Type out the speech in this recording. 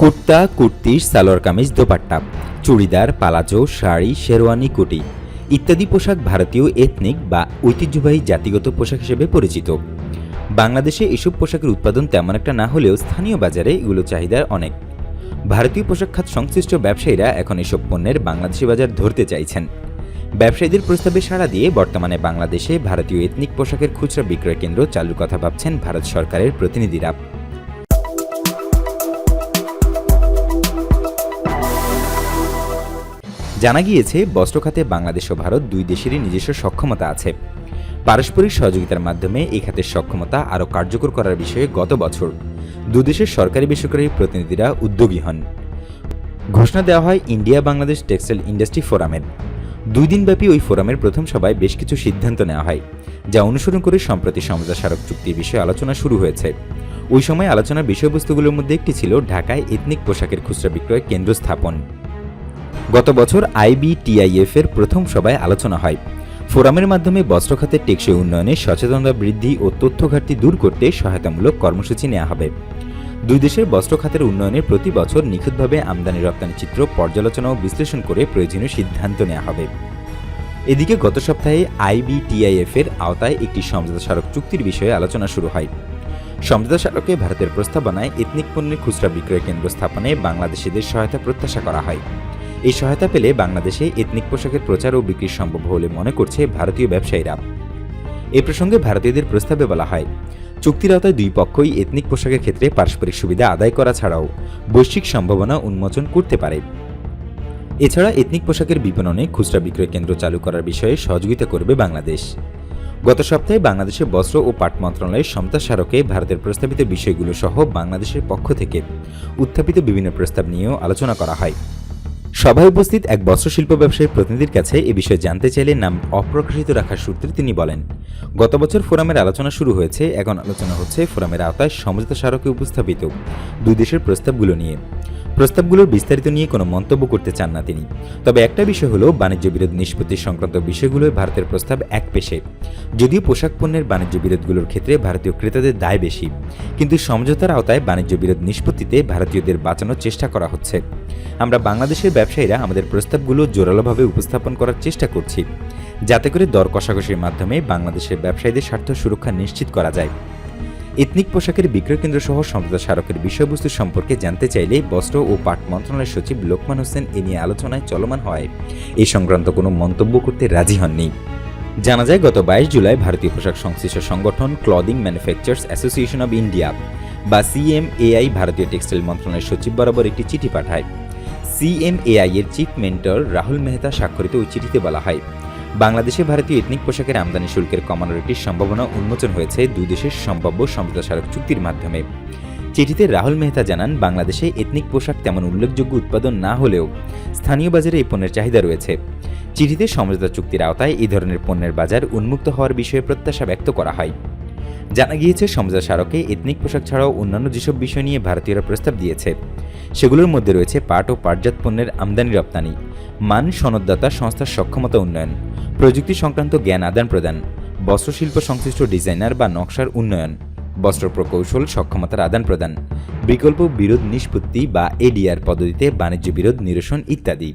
Kurta kurti salwar kameez, dupatta, churidar, palazzo, sari, sherwani, কুটি ইত্যাদি পোশাক ভারতীয় এথনিক বা ঐতিহ্যবাহী জাতিগত পোশাক হিসেবে পরিচিত। বাংলাদেশে এসব পোশাকের উৎপাদন তেমন একটা না হলেও স্থানীয় বাজারে এগুলো চাহিদা অনেক। ভারতীয় পোশাক খাত সংশ্লিষ্ট ব্যবসায়ীরা এখন এসব পণ্যের বাংলাদেশি বাজার ধরতে চাইছেন। ব্যবসায়ীদের প্রস্তাবে সাড়া দিয়ে বর্তমানে বাংলাদেশে ভারতীয় এথনিক পোশাকের খুচরা বিক্রয় কেন্দ্র চালুর কথা ভাবছেন ভারত সরকারের প্রতিনিধিরা। জানা গিয়েছে, বস্ত্র খাতে বাংলাদেশ ও ভারত দুই দেশেরই নিজস্ব সক্ষমতা আছে। পারস্পরিক সহযোগিতার মাধ্যমে এই খাতের সক্ষমতা আরও কার্যকর করার বিষয়ে গত বছর দুদেশের সরকারি বেসরকারি প্রতিনিধিরা উদ্যোগী হন। ঘোষণা দেওয়া হয়, ইন্ডিয়া বাংলাদেশ টেক্সটাইল ইন্ডাস্ট্রি ফোরামের। দুই দিনব্যাপী ওই ফোরামের প্রথম সভায় বেশ কিছু সিদ্ধান্ত নেওয়া হয়, যা অনুসরণ করে সম্প্রতি সমঝোতা স্মারক চুক্তির বিষয়ে আলোচনা শুরু হয়েছে। ওই সময় আলোচনার বিষয়বস্তুগুলোর মধ্যে একটি ছিল ঢাকায় এথনিক পোশাকের খুচরা বিক্রয় কেন্দ্র স্থাপন। গত বছর আইবিটিআইএফ এর প্রথম সভায় আলোচনা হয়। ফোরামের মাধ্যমে বস্ত্র খাতের টেকসই উন্নয়নে সচেতনতা বৃদ্ধি ও তথ্য ঘাটতি দূর করতে সহায়তামূলক কর্মসূচি নেওয়া হবে। দুই দেশের বস্ত্র খাতের উন্নয়নে প্রতি বছর নিখুঁতভাবে আমদানি রপ্তানি চিত্র পর্যালোচনা ও বিশ্লেষণ করে প্রয়োজনীয় সিদ্ধান্ত নেওয়া হবে। এদিকে গত সপ্তাহে আইবিটিআইএফ এর আওতায় একটি সমঝোতা স্মারক চুক্তির বিষয়ে আলোচনা শুরু হয়। সমঝোতা স্মারকে ভারতের প্রস্তাবনায় এথনিক পণ্যের খুচরা বিক্রয় কেন্দ্র স্থাপনে বাংলাদেশিদের সহায়তা প্রত্যাশা করা হয়। এই সহায়তা পেলে বাংলাদেশে এথনিক পোশাকের প্রচার ও বিক্রি সম্ভব বলে মনে করছে ভারতীয় ব্যবসায়ীরা। এ প্রসঙ্গে ভারতীয়দের প্রস্তাবে বলা হয়, চুক্তির আওতায় দুই পক্ষই এথনিক পোশাকের ক্ষেত্রে পারস্পরিক সুবিধা আদায় করা ছাড়াও বৈশ্বিক সম্ভাবনা উন্মোচন করতে পারে। এছাড়া এথনিক পোশাকের বিপণনে খুচরা বিক্রয় কেন্দ্র চালু করার বিষয়ে সহযোগিতা করবে বাংলাদেশ। গত সপ্তাহে বাংলাদেশের বস্ত্র ও পাট মন্ত্রণালয়ের সমতা স্মারকে ভারতের প্রস্তাবিত বিষয়গুলো সহ বাংলাদেশের পক্ষ থেকে উত্থাপিত বিভিন্ন প্রস্তাব নিয়েও আলোচনা করা হয়। সভায় উপস্থিত এক বস্ত্রশিল্প ব্যবসায়ী প্রতিনিধির কাছে এ বিষয়ে জানতে চাইলে নাম অপ্রকাশিত রাখার সূত্রে তিনি বলেন, গত বছর ফোরামের আলোচনা শুরু হয়েছে। এখন আলোচনা হচ্ছে ফোরামের আওতায় সমঝোতা স্মারকে উপস্থাপিত দুই দেশের প্রস্তাবগুলো নিয়ে। প্রস্তাবগুলোর বিস্তারিত নিয়ে কোনো মন্তব্য করতে চান না তিনি। তবে একটা বিষয় হলো, বাণিজ্য বিরোধ নিষ্পত্তি সংক্রান্ত বিষয়গুলোয় ভারতের প্রস্তাব এক পেশে। যদিও পোশাক পণ্যের বাণিজ্য বিরোধগুলোর ক্ষেত্রে ভারতীয় ক্রেতাদের দায় বেশি, কিন্তু সমঝোতার আওতায় বাণিজ্য বিরোধ নিষ্পত্তিতে ভারতীয়দের বাঁচানোর চেষ্টা করা হচ্ছে। আমরা বাংলাদেশের ব্যবসায়ীরা আমাদের প্রস্তাবগুলো জোরালোভাবে উপস্থাপন করার চেষ্টা করছি, যাতে করে দর কষাকষির মাধ্যমে বাংলাদেশের ব্যবসায়ীদের স্বার্থ সুরক্ষা নিশ্চিত করা যায়। এথনিক পোশাকের বিক্রয় কেন্দ্র সহ সমঝোতা স্মারকের বিষয়বস্তু সম্পর্কে জানতে চাইলে বস্ত্র ও পাট মন্ত্রণালয়ের সচিব লোকমান হোসেন এ নিয়ে আলোচনায় চলমান হয়। এই সংক্রান্ত কোনো মন্তব্য করতে রাজি হননি। জানা যায়, গত বাইশ জুলাই ভারতীয় পোশাক সংশ্লিষ্ট সংগঠন Clothing Manufacturers Association of India বা সিএমএআই ভারতীয় টেক্সটাইল মন্ত্রণালয়ের সচিব বরাবর একটি চিঠি পাঠায়। সিএমএআই এর চিফ মেন্টর রাহুল মেহতা স্বাক্ষরিত ওই চিঠিতে বলা হয় বাংলাদেশে ভারতীয় এথনিক পোশাকের আমদানি শুল্কের কমানোর একটি সম্ভাবনা উন্মোচন হয়েছে দুই দেশের সম্ভাব্য সমঝোতা স্মারক চুক্তির মাধ্যমে। চিঠিতে রাহুল মেহতা জানান, বাংলাদেশে এথনিক পোশাক তেমন উল্লেখযোগ্য উৎপাদন না হলেও স্থানীয় বাজারে এই পণ্যের চাহিদা রয়েছে। চিঠিতে সমঝোতা চুক্তির আওতায় এই ধরনের পণ্যের বাজার উন্মুক্ত হওয়ার বিষয়ে প্রত্যাশা ব্যক্ত করা হয়। জানা গিয়েছে, সমঝোতা স্মারকে এথনিক পোশাক ছাড়াও অন্যান্য যেসব বিষয় নিয়ে ভারতীয়রা প্রস্তাব দিয়েছে, সেগুলোর মধ্যে রয়েছে পাট ও পাটজাত পণ্যের আমদানি রপ্তানি, মান সনদদাতা সংস্থার সক্ষমতা উন্নয়ন প্রযুক্তি সংক্রান্ত জ্ঞান আদান প্রদান বস্ত্রশিল্প সংশ্লিষ্ট ডিজাইনার বা নকশার উন্নয়ন, বস্ত্র প্রকৌশল সক্ষমতার আদান প্রদান, বিকল্প বিরোধ নিষ্পত্তি বা এডিআর পদ্ধতিতে বাণিজ্য বিরোধ নিরসন ইত্যাদি।